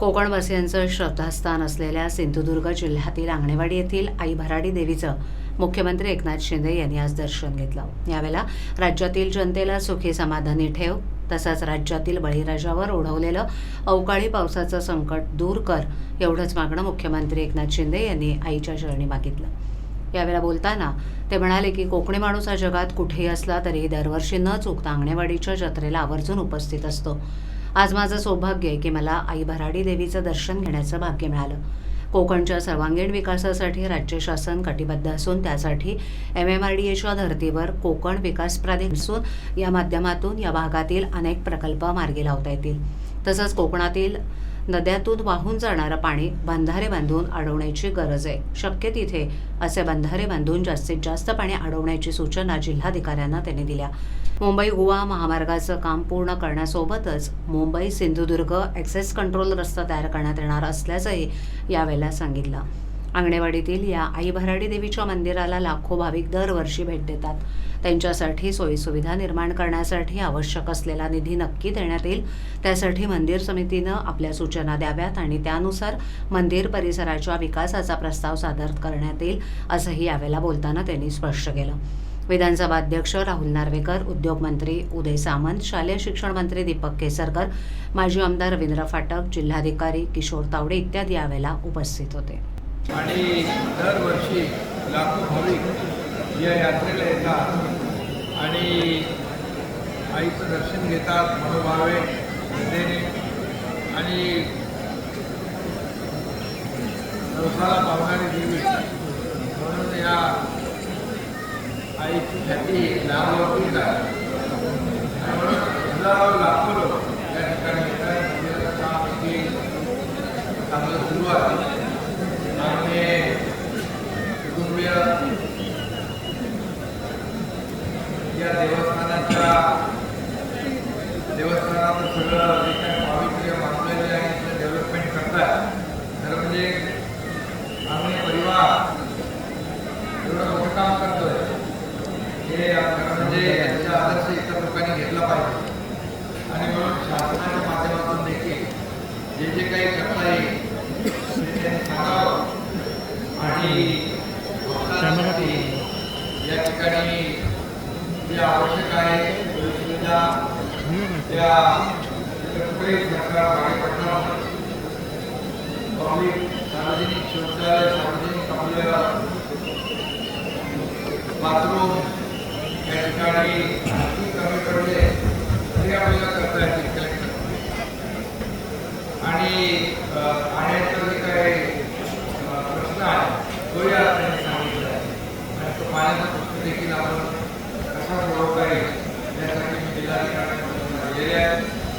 कोकणवासियांचं श्रद्धास्थान असलेल्या सिंधुदुर्ग जिल्ह्यातील आंगणेवाडी येथील आई भराडी देवीचं मुख्यमंत्री एकनाथ शिंदे यांनी आज दर्शन घेतलं. यावेळेला राज्यातील जनतेला सुखी समाधानी ठेव तसंच राज्यातील बळीराजावर ओढवलेलं अवकाळी पावसाचं संकट दूर कर एवढंच मागणं मुख्यमंत्री एकनाथ शिंदे यांनी आईच्या चरणी मागितलं. यावेळेला बोलताना ते म्हणाले की कोकणी माणूस हा जगात कुठेही असला तरी दरवर्षी न चुकता आंगणेवाडीच्या जत्रेला आवर्जून उपस्थित असतो. आज माझं सौभाग्य आहे की मला आई भराडी देवीचं दर्शन घेण्याचं भाग्य मिळालं. कोकणच्या सर्वांगीण विकासासाठी राज्य शासन कटिबद्ध असून त्यासाठी एम एम आर डी एच्या धर्तीवर कोकण विकास प्राधिकरण असून या माध्यमातून या भागातील अनेक प्रकल्प मार्गी लावता येतील. तसंच कोकणातील नद्यातून वाहून जाणारं पाणी बंधारे बांधून अडवण्याची गरज आहे. शक्य तिथे असे बंधारे बांधून जास्तीत जास्त पाणी अडवण्याची सूचना जिल्हाधिकाऱ्यांना त्यांनी दिल्या. मुंबई गोवा महामार्गाचं काम पूर्ण करण्यासोबतच मुंबई सिंधुदुर्ग ॲक्सेस कंट्रोल रस्ता तयार करण्यात येणार असल्याचंही यावेळेला सांगितलं. अंगणेवाडीतील या आई भराडी देवीच्या मंदिराला लाखो भाविक दरवर्षी भेट देतात. त्यांच्यासाठी सोयीसुविधा निर्माण करण्यासाठी आवश्यक असलेला निधी नक्की देण्यात येईल. त्यासाठी मंदिर समितीनं आपल्या सूचना द्याव्यात आणि त्यानुसार मंदिर परिसराच्या विकासाचा प्रस्ताव सादर करण्यात येईल असंही यावेळेला बोलताना त्यांनी स्पष्ट केलं. विधानसभा अध्यक्ष राहुल नार्वेकर उद्योगमंत्री उदय सामंत शालेय शिक्षण मंत्री दीपक केसरकर माजी आमदार रवींद्र फाटक जिल्हाधिकारी किशोर तावडे इत्यादी यावेळेला उपस्थित होते. आणि दरवर्षी लाखो भाविक या यात्रेला येतात. आणि आईचं दर्शन घेतात मनोभावे श्रद्धेने. आणि नवसाला पावणारे देवी म्हणून या आईची ख्याती लांबवरतीच आहे. आणि म्हणून हजारो लाखो लोक या ठिकाणी येतात. म्हणजे चांगलं सुरू आहे आणि कुटुंबीय या देवस्थानाच्या देवस्थानाचं सगळं जे पावित्र्य मानलेले आहे ते डेव्हलपमेंट करतात. म्हणजे आम्ही परिवार एवढं मोठं काम करतोय. हे म्हणजे याचा आदर्श इतर लोकांनी घेतला पाहिजे. आणि म्हणून शासनाच्या माध्यमातून देखील जे जे काही करता येईल ते त्यांनी सांगावं. आणि या ठिकाणी आवश्यक आहे सुविधा त्या कुठेही सरकार पडणार. पब्लिक सार्वजनिक शौचालय सार्वजनिक